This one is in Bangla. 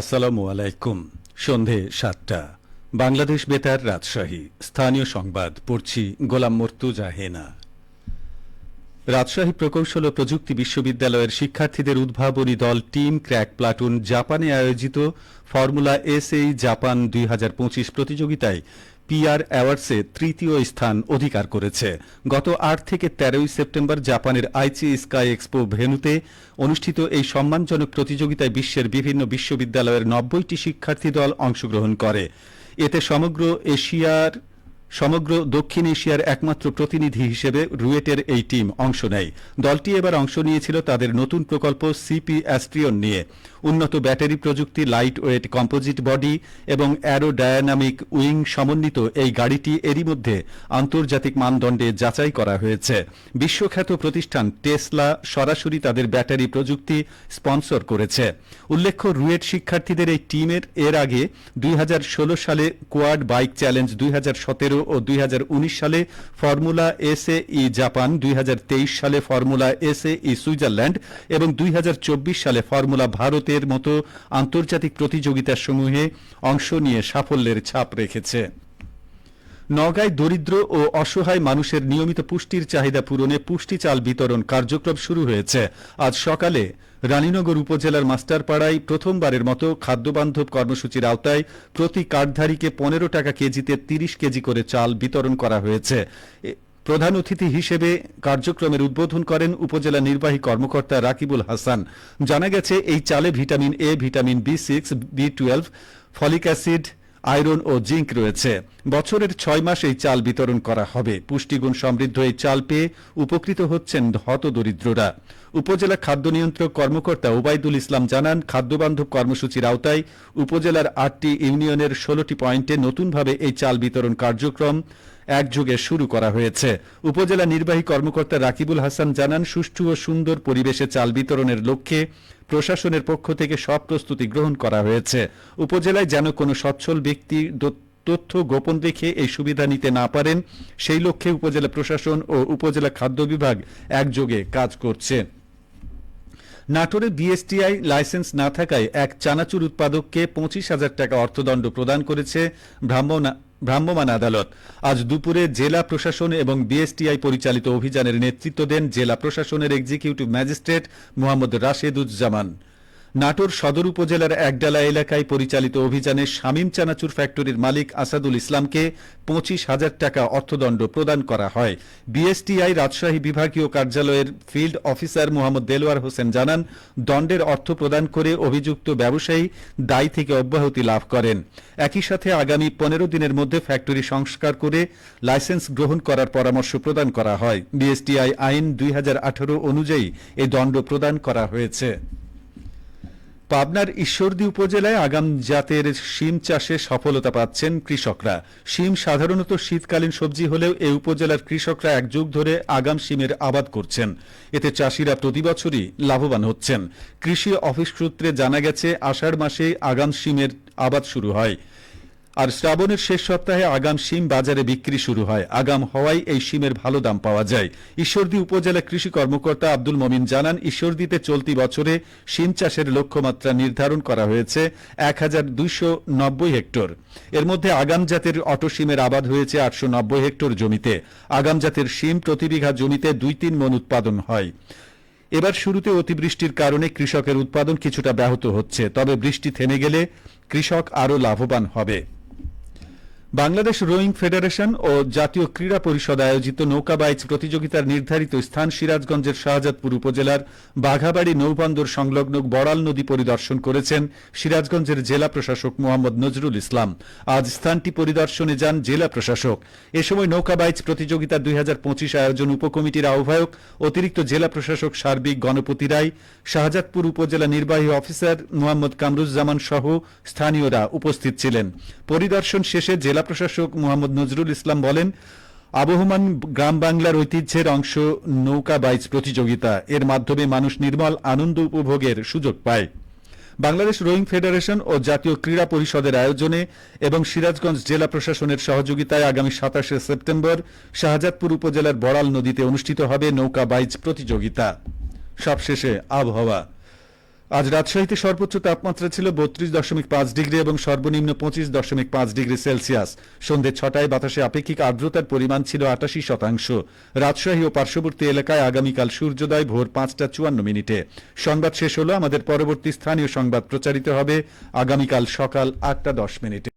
আসসালামু আলাইকুম। সন্ধে সাতটা। বাংলাদেশ বেতার রাজশাহী। স্থানীয় সংবাদ পড়ছি গোলাম মর্তুজা হেনা। রাজশাহী প্রকৌশল ও প্রযুক্তি বিশ্ববিদ্যালয়ের শিক্ষার্থীদের উদ্ভাবনী দল টিম ক্র্যাক প্লাটুন জাপানে আয়োজিত ফর্মুলা এস এই জাপান দুই হাজার পঁচিশ প্রতিযোগিতায় পিআর অ্যাওয়ার্ডসে তৃতীয় স্থান অধিকার করেছে। গত আট থেকে তেরোই সেপ্টেম্বর জাপানের আইচি স্কাই এক্সপো ভেনুতে অনুষ্ঠিত এই সম্মানজনক প্রতিযোগিতায় বিশ্বের বিভিন্ন বিশ্ববিদ্যালয়ের নব্বইটি শিক্ষার্থী দল অংশগ্রহণ করে। এতে সমগ্র এশিয়ার সমগ্র দক্ষিণ এশিয়ার একমাত্র প্রতিনিধি হিসেবে রুয়েটের এই টিম অংশ নেয়। দলটি এবার অংশ নিয়েছিল তাদের নতুন প্রকল্প সিপি অ্যাস্ট্রিয়ন নিয়ে। উন্নত ব্যাটারি প্রযুক্তি লাইট ওয়েট কম্পোজিট বডি এবং অ্যারোডায়নামিক উইং সমন্বিত এই গাড়িটি এরই মধ্যে আন্তর্জাতিক মানদণ্ডে যাচাই করা হয়েছে। বিশ্বখ্যাত প্রতিষ্ঠান টেসলা সরাসরি তাদের ব্যাটারি প্রযুক্তি স্পন্সর করেছে। উল্লেখ্য, রুয়েট শিক্ষার্থীদের এই টিমের এর আগে দুই হাজার ষোলো সালে কোয়াড বাইক চ্যালেঞ্জ দুই হাজার সতেরো ও দুই হাজার উনিশ সালে ফর্মুলা এসএ ই জাপান, দুই হাজার তেইশ সালে ফর্মুলা এসএ ই সুইজারল্যান্ড এবং দুই হাজার চব্বিশ সালে ফর্মুলা ভারতের মতো আন্তর্জাতিক প্রতিযোগিতাসমূহে অংশ নিয়ে সাফল্যের ছাপ রেখেছে। নগাঁয় দরিদ্র ও অসহায় মানুষের নিয়মিত পুষ্টির চাহিদা পূরণে পুষ্টি চাল বিতরণ কার্যক্রম শুরু হয়েছে। আজ সকালে রানীনগর উপজেলার মাস্টারপাড়ায় প্রথমবারের মতো খাদ্যবান্ধব কর্মসূচির আওতায় প্রতি কার্ডধারীকে পনেরো টাকা কেজিতে তিরিশ কেজি করে চাল বিতরণ করা হয়েছে। প্রধান অতিথি হিসেবে কার্যক্রমের উদ্বোধন করেন উপজেলা নির্বাহী কর্মকর্তা রাকিবুল হাসান। জানা গেছে, এই চালে vitamin A, vitamin B six, B twelve, folic acid iron O zinc রয়েছে। বছরের ছয় মাস এই চাল বিতরণ করা হবে। পুষ্টিগুণ সমৃদ্ধ এই চাল পেয়ে উপকৃত হচ্ছেন হতদরিদ্ররা উপজেলা খাদ্য নিয়ন্ত্রক কর্মকর্তা ওবায়দুল ইসলাম জানান, খাদ্যবান্ধব কর্মসূচির আওতায় উপজেলার আটটি ইউনিয়নের ষোলোটি পয়েন্টে নতুনভাবে এই চাল বিতরণ কার্যক্রম একযোগে শুরু করা হয়েছে। উপজেলা নির্বাহী কর্মকর্তা রাকিবুল হাসান জানান, সুষ্ঠু ও সুন্দর পরিবেশে চাল বিতরণের লক্ষ্যে প্রশাসনের পক্ষ থেকে সব প্রস্তুতি গ্রহণ করা হয়েছে। উপজেলায় যেন কোনো সচ্ছল ব্যক্তি তথ্য গোপন রেখে এই সুবিধা নিতে না পারেন, সেই লক্ষ্যে উপজেলা প্রশাসন ও উপজেলা খাদ্য বিভাগ একযোগে কাজ করছে। নাটোরে বিএসটিআই লাইসেন্স না থাকায় এক চানাচুর উৎপাদককে পঁচিশ হাজার টাকা অর্থদণ্ড প্রদান করেছে ভ্রাম্যমাণ- ভ্রাম্যমাণ আদালত। আজ দুপুরে জেলা প্রশাসন এবং বিএসটিআই পরিচালিত অভিযানের নেতৃত্ব দেন জেলা প্রশাসনের এক্সিকিউটিভ ম্যাজিস্ট্রেট মোহাম্মদ রাশেদুজ্জামান। নাটোর সদর উপজেলার একডালা এলাকায় পরিচালিত অভিযানে শামীম চানাচুর ফ্যাক্টরির মালিক আসাদুল ইসলামকে পঁচিশ হাজার টাকা অর্থদণ্ড প্রদান করা হয়। বিএসটিআই রাজশাহী বিভাগীয় কার্যালয়ের ফিল্ড অফিসার মোহাম্মদ দেলোয়ার হোসেন জানান, দণ্ডের অর্থ প্রদান করে অভিযুক্ত ব্যবসায়ী দায় থেকে অব্যাহতি লাভ করেন। একই সাথে আগামী পনেরো দিনের মধ্যে ফ্যাক্টরি সংস্কার করে লাইসেন্স গ্রহণ করার পরামর্শ প্রদান করা হয়। বিএসটিআই আইন দুই হাজার আঠারো অনুযায়ী এই দণ্ড প্রদান করা হয়েছে। পাবনার ঈশ্বরদী উপজেলায় আগাম জাতের শিম চাষে সফলতা পাচ্ছেন কৃষকরা। শিম সাধারণত শীতকালীন সবজি হলেও এ উপজেলার কৃষকরা এক যুগ ধরে আগাম শিমের আবাদ করছেন। এতে চাষিরা প্রতি বছরই লাভবান হচ্ছেন। কৃষি অফিস সূত্রে জানা গেছে, আষাঢ় মাসে আগাম শিমের আবাদ শুরু হয়। আর শ্রাবণের শেষ সপ্তাহে আগাম শিম বাজারে বিক্রি শুরু হয়। আগাম হওয়ায় এই শিমের ভালো দাম পাওয়া যায়। ঈশ্বরদী উপজেলা কৃষি কর্মকর্তা আব্দুল মমিন জানান, ঈশ্বরদীতে চলতি বছরে শিম চাষের লক্ষ্যমাত্রা নির্ধারণ করা হয়েছে এক হাজার দুইশো নব্বই হেক্টর। এর মধ্যে আগাম জাতের অটো শিমের আবাদ হয়েছে আটশো নব্বই হেক্টর জমিতে। আগাম জাতের শিম প্রতি বিঘা জমিতে দুই তিন মন উৎপাদন হয়। এবার শুরুতে অতিবৃষ্টির কারণে কৃষকের উৎপাদন কিছুটা ব্যাহত হচ্ছে, তবে বৃষ্টি থেমে গেলে কৃষক আরও লাভবান হবে। বাংলাদেশ রোয়িং ফেডারেশন ও জাতীয় ক্রীড়া পরিষদ আয়োজিত নৌকা বাইচ প্রতিযোগিতার নির্ধারিত স্থান সিরাজগঞ্জের শাহজাদপুর উপজেলার বাঘাবাড়ি নৌবন্দর সংলগ্ন বড়াল নদী পরিদর্শন করেছেন সিরাজগঞ্জের জেলা প্রশাসক মোহাম্মদ নজরুল ইসলাম। আজ স্থানটি পরিদর্শনে যান জেলা প্রশাসক। এ সময় নৌকা বাইচ প্রতিযোগিতা দুই আয়োজন উপকমিটির আহ্বায়ক অতিরিক্ত জেলা প্রশাসক সার্বিক গণপতি রায়, শাহজাদপুর উপজেলা নির্বাহী অফিসার মোহাম্মদ কামরুজ্জামান সহ স্থানীয়রা উপস্থিত ছিলেন। পরিদর্শন শেষে জেলা প্রশাসক মোহাম্মদ নজরুল ইসলাম বলেন, আবহমান গ্রাম বাংলার ঐতিহ্যের অংশ নৌকা বাইচ প্রতিযোগিতা। এর মাধ্যমে মানুষ নির্মল আনন্দ উপভোগের সুযোগ পায়। বাংলাদেশ রোয়িং ফেডারেশন ও জাতীয় ক্রীড়া পরিষদের আয়োজনে এবং সিরাজগঞ্জ জেলা প্রশাসনের সহযোগিতায় আগামী সাতাশে সেপ্টেম্বর শাহজাদপুর উপজেলার বড়াল নদীতে অনুষ্ঠিত হবে নৌকা বাইচ প্রতিযোগিতা। সবশেষে আবহাওয়া। আজ রাজশাহীতে সর্বোচ্চ তাপমাত্রা ছিল বত্রিশ দশমিক পাঁচ ডিগ্রি এবং সর্বনিম্ন পঁচিশ দশমিক পাঁচ ডিগ্রি সেলসিয়াস। সন্ধে ছটায় বাতাসে আপেক্ষিক আর্দ্রতার পরিমাণ ছিল আটাশি শতাংশ। রাজশাহী ও পার্শ্ববর্তী এলাকায় আগামীকাল সূর্যোদয় ভোর পাঁচটা চুয়ান্ন মিনিটে। সংবাদ শেষ হলো, আমাদের পরবর্তী স্থানীয় সংবাদ প্রচারিত হবে আগামীকাল সকাল আটটা দশ মিনিটে।